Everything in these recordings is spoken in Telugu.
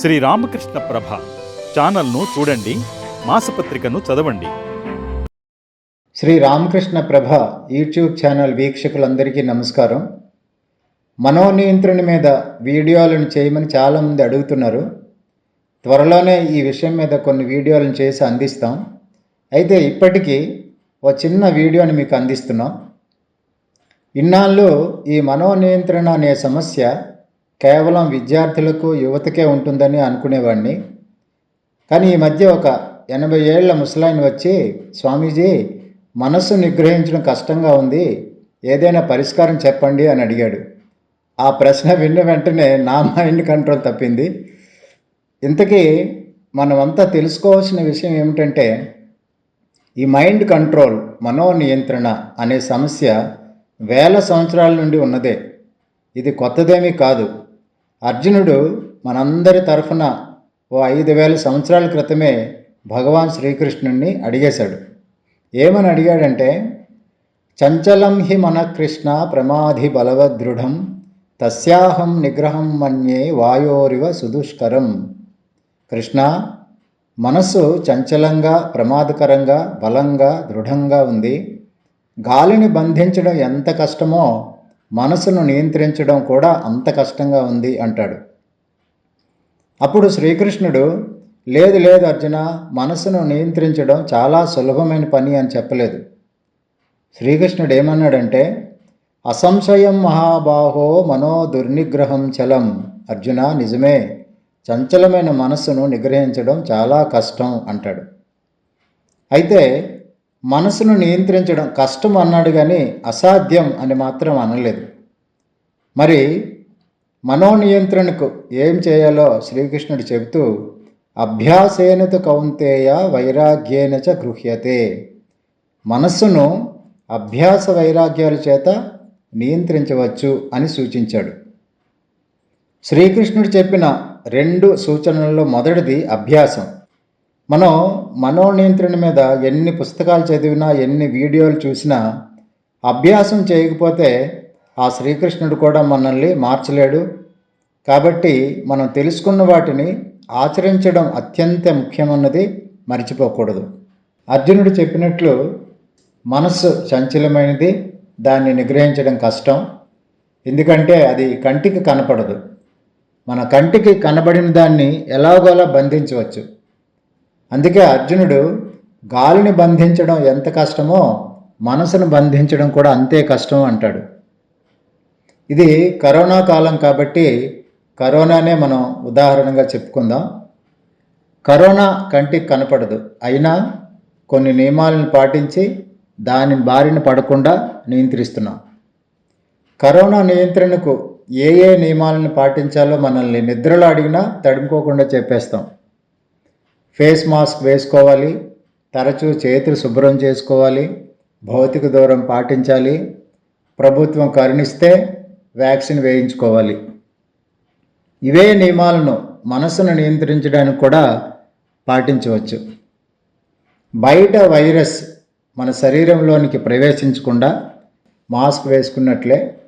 శ్రీ రామకృష్ణ ప్రభ ఛానల్ను చూడండి మాసపత్రికను చదవండి. శ్రీ రామకృష్ణ ప్రభ యూట్యూబ్ ఛానల్ వీక్షకులందరికీ నమస్కారం. మనోనియంత్రణ మీద వీడియోలను చేయమని చాలామంది అడుగుతున్నారు. త్వరలోనే ఈ విషయం మీద కొన్ని వీడియోలను చేసి అందిస్తాం. అయితే ఇప్పటికీ ఓ చిన్న వీడియోని మీకు అందిస్తున్నాం. ఇన్నాళ్ళు ఈ మనోనియంత్రణ అనే సమస్య కేవలం విద్యార్థులకు యువతకే ఉంటుందని అనుకునేవాడిని కానీ ఈ మధ్య ఒక ఎనభై ఏళ్ళ ముసలాయన వచ్చి స్వామీజీ మనస్సు నిగ్రహించడం కష్టంగా ఉంది. ఏదైనా పరిష్కారం చెప్పండి అని అడిగాడు. ఆ ప్రశ్న విన్న వెంటనే నా మైండ్ కంట్రోల్ తప్పింది. ఇంతకీ మనమంతా తెలుసుకోవాల్సిన విషయం ఏమిటంటే ఈ మైండ్ కంట్రోల్ మనోనియంత్రణ అనే సమస్య వేల సంవత్సరాల నుండి ఉన్నదే. ఇది కొత్తదేమీ కాదు. అర్జునుడు మనందరి తరఫున ఓ ఐదు వేల సంవత్సరాల క్రితమే భగవాన్ శ్రీకృష్ణుణ్ణి అడిగేశాడు. ఏమని అడిగాడంటే చంచలం హి మన కృష్ణ ప్రమాధి బలవదృఢం తస్యాహం నిగ్రహం మన్యే వాయోరివ సుదుష్కరం. కృష్ణ మనస్సు చంచలంగా ప్రమాదకరంగా బలంగా దృఢంగా ఉంది. గాలిని బంధించడం ఎంత కష్టమో మనసును నియంత్రించడం కూడా అంత కష్టంగా ఉంది అంటాడు. అప్పుడు శ్రీకృష్ణుడు లేదు లేదు అర్జున మనసును నియంత్రించడం చాలా సులభమైన పని అని చెప్పలేదు. శ్రీకృష్ణుడు ఏమన్నాడంటే అసంశయం మహాబాహో మనో దుర్నిగ్రహం చలం అర్జున నిజమే చంచలమైన మనస్సును నిగ్రహించడం చాలా కష్టం అంటాడు. అయితే మనసును నియంత్రించడం కష్టం అన్నాడు కానీ అసాధ్యం అని మాత్రం అనలేదు. మరి మనోనియంత్రణకు ఏం చేయాలో శ్రీకృష్ణుడు చెబుతూ అభ్యాసేనత కౌంతేయ వైరాగ్యేనచ గృహ్యతే. మనస్సును అభ్యాస వైరాగ్యాల చేత నియంత్రించవచ్చు అని సూచించాడు. శ్రీకృష్ణుడు చెప్పిన రెండు సూచనల్లో మొదటిది అభ్యాసం. మనం మనోనియంత్రణ మీద ఎన్ని పుస్తకాలు చదివినా ఎన్ని వీడియోలు చూసినా అభ్యాసం చేయకపోతే ఆ శ్రీకృష్ణుడు కూడా మనల్ని మార్చలేడు. కాబట్టి మనం తెలుసుకున్న వాటిని ఆచరించడం అత్యంత ముఖ్యమన్నది మర్చిపోకూడదు. అర్జునుడు చెప్పినట్లు మనస్సు చంచలమైనది దాన్ని నిగ్రహించడం కష్టం. ఎందుకంటే అది కంటికి కనపడదు. మన కంటికి కనబడిన దాన్ని ఎలాగోలా బంధించవచ్చు. అందుకే అర్జునుడు గాలిని బంధించడం ఎంత కష్టమో మనసును బంధించడం కూడా అంతే కష్టం అంటాడు. ఇది కరోనా కాలం కాబట్టి కరోనానే మనం ఉదాహరణగా చెప్పుకుందాం. కరోనా కంటికి కనపడదు. అయినా కొన్ని నియమాలను పాటించి దాని బారిన పడకుండా నియంత్రిస్తున్నాం. కరోనా నియంత్రణకు ఏ ఏ నియమాలను పాటించాలో మనల్ని నిద్రలో అడిగినా తడుముకోకుండా చెప్పేస్తాం. ఫేస్ మాస్క్ వేసుకోవాలి తరచూ చేతులు శుభ్రం చేసుకోవాలి భౌతిక దూరం పాటించాలి ప్రభుత్వం కరుణిస్తే వ్యాక్సిన్ వేయించుకోవాలి. ఇవే నియమాలను మనసును నియంత్రించడానికి కూడా పాటించవచ్చు. బయట వైరస్ మన శరీరంలోనికి ప్రవేశించకుండా మాస్క్ వేసుకున్నట్లే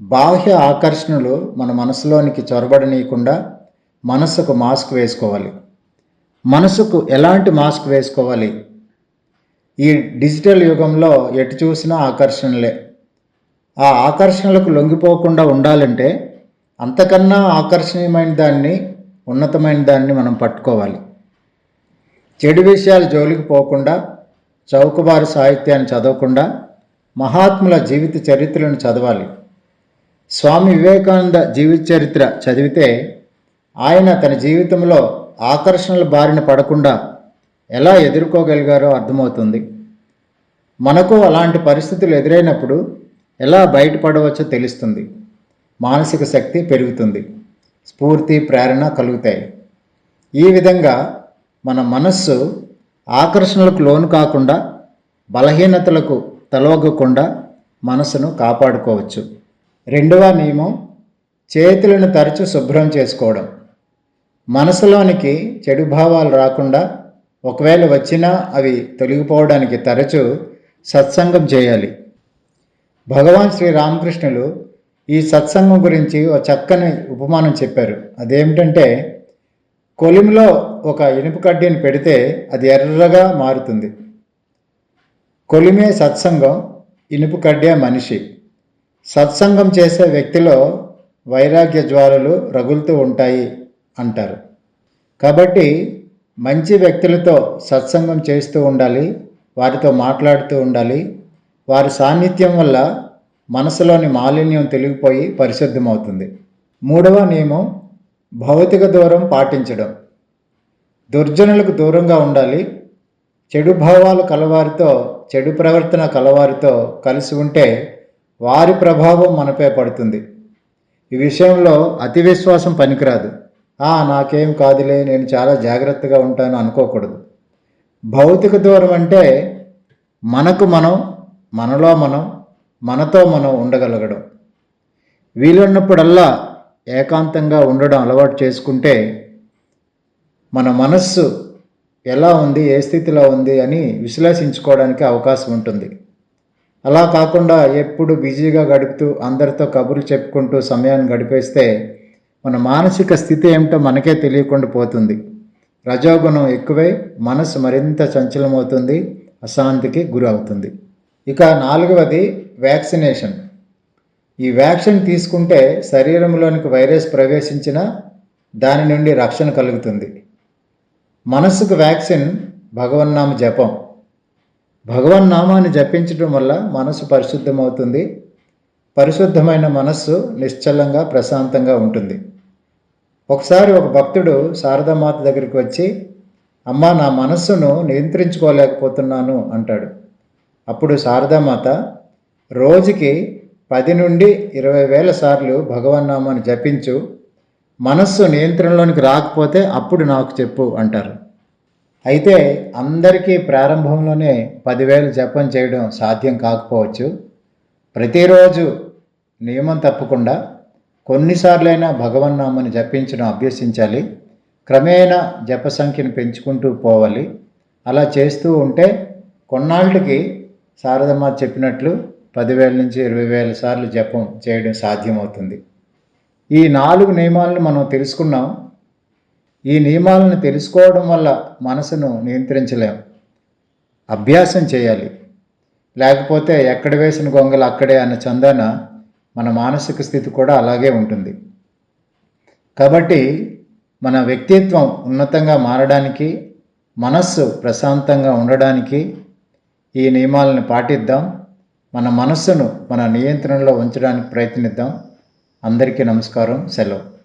బాహ్య ఆకర్షణలు మన మనసులోనికి చొరబడనీయకుండా మనసుకు మాస్క్ వేసుకోవాలి. మనసుకు ఎలాంటి మాస్క్ వేసుకోవాలి? ఈ డిజిటల్ యుగంలో ఎటు చూసినా ఆకర్షణలే. ఆ ఆకర్షణలకు లొంగిపోకుండా ఉండాలంటే అంతకన్నా ఆకర్షణీయమైన దాన్ని ఉన్నతమైన దాన్ని మనం పట్టుకోవాలి. చెడు విషయాలు జోలికి పోకుండా చౌకబారు సాహిత్యాన్ని చదవకుండా మహాత్ముల జీవిత చరిత్రలను చదవాలి. స్వామి వివేకానంద జీవిత చరిత్ర చదివితే ఆయన తన జీవితంలో ఆకర్షణల బారిన పడకుండా ఎలా ఎదుర్కోగలిగారో అర్థమవుతుంది. మనకు అలాంటి పరిస్థితులు ఎదురైనప్పుడు ఎలా బయటపడవచ్చో తెలుస్తుంది. మానసిక శక్తి పెరుగుతుంది. స్ఫూర్తి ప్రేరణ కలుగుతాయి. ఈ విధంగా మన మనస్సు ఆకర్షణలకు లోను కాకుండా బలహీనతలకు తలవగకుండా మనసును కాపాడుకోవచ్చు. రెండవ నియమం చేతులను తరచు శుభ్రం చేసుకోవడం. మనసులోనికి చెడు భావాలు రాకుండా ఒకవేళ వచ్చినా అవి తొలగిపోవడానికి తరచూ సత్సంగం చేయాలి. భగవాన్ శ్రీ రామకృష్ణులు ఈ సత్సంగం గురించి ఒక చక్కని ఉపమానం చెప్పారు. అదేమిటంటే కొలిమిలో ఒక ఇనుప కడ్డీని పెడితే అది ఎర్రగా మారుతుంది. కొలిమే సత్సంగం ఇనుప కడ్డే మనిషి. సత్సంగం చేసే వ్యక్తిలో వైరాగ్య జ్వాలలు రగులుతూ ఉంటాయి. అంటారు. కాబట్టి మంచి వ్యక్తులతో సత్సంగం చేస్తూ ఉండాలి వారితో మాట్లాడుతూ ఉండాలి. వారి సాన్నిధ్యం వల్ల మనసులోని మాలిన్యం తొలగిపోయి పరిశుద్ధమవుతుంది. మూడవ నియమం భౌతిక దూరం పాటించడం. దుర్జనులకు దూరంగా ఉండాలి. చెడు భావాలు కలవారితో చెడు ప్రవర్తన కలవారితో కలిసి ఉంటే వారి ప్రభావం మనపై పడుతుంది. ఈ విషయంలో అతి విశ్వాసం పనికిరాదు. నాకేం కాదులే నేను చాలా జాగ్రత్తగా ఉంటాను అనుకోకూడదు. భౌతిక దూరం అంటే మనకు మనం మనలో మనం మనతో మనం ఉండగలగడం. వీలున్నప్పుడల్లా ఏకాంతంగా ఉండడం అలవాటు చేసుకుంటే మన మనస్సు ఎలా ఉంది ఏ స్థితిలో ఉంది అని విశ్లేషించుకోవడానికి అవకాశం ఉంటుంది. అలా కాకుండా ఎప్పుడు బిజీగా గడుపుతూ అందరితో కబుర్లు చెప్పుకుంటూ సమయాన్ని గడిపేస్తే మన మానసిక స్థితి ఏమిటో మనకే తెలియకుండా పోతుంది. రజోగుణం ఎక్కువై మనసు మరింత చంచలమవుతుంది అశాంతికి గురి అవుతుంది ఇక నాలుగవది వ్యాక్సినేషన్. ఈ వ్యాక్సిన్ తీసుకుంటే శరీరంలోనికి వైరస్ ప్రవేశించిన దాని నుండి రక్షణ కలుగుతుంది. మనస్సుకు వ్యాక్సిన్ భగవన్నామ జపం. భగవన్నామాన్ని జపించడం వల్ల మనసు పరిశుద్ధమవుతుంది పరిశుద్ధమైన మనస్సు నిశ్చలంగా ప్రశాంతంగా ఉంటుంది. ఒకసారి ఒక భక్తుడు శారదామాత దగ్గరికి వచ్చి అమ్మ నా మనస్సును నియంత్రించుకోలేకపోతున్నాను అంటాడు. అప్పుడు శారదామాత రోజుకి పది నుండి ఇరవై వేల సార్లు భగవన్నామాను జపించు మనస్సు నియంత్రణలోనికి రాకపోతే అప్పుడు నాకు చెప్పు అంటారు. అయితే అందరికీ ప్రారంభంలోనే పదివేలు జపం చేయడం సాధ్యం కాకపోవచ్చు. ప్రతిరోజు నియమం తప్పకుండా కొన్నిసార్లైనా భగవన్నామని జపించడం అభ్యసించాలి. క్రమేణా జప సంఖ్యను పెంచుకుంటూ పోవాలి. అలా చేస్తూ ఉంటే కొన్నాళ్ళకి శారదమ్మ చెప్పినట్లు పదివేల నుంచి ఇరవై వేల సార్లు జపం చేయడం సాధ్యమవుతుంది. ఈ నాలుగు నియమాలను మనం తెలుసుకున్నాం. ఈ నియమాలను తెలుసుకోవడం వల్ల మనసును నియంత్రించలేం. అభ్యాసం చేయాలి. లేకపోతే ఎక్కడ వేసిన గొంగలు అక్కడే అన్న చందాన మన మానసిక స్థితి కూడా అలాగే ఉంటుంది. కాబట్టి మన వ్యక్తిత్వం ఉన్నతంగా మారడానికి మనస్సు ప్రశాంతంగా ఉండడానికి ఈ నియమాలను పాటిద్దాం. మన మనస్సును మన నియంత్రణలో ఉంచడానికి ప్రయత్నిద్దాం. అందరికీ నమస్కారం సెలవు.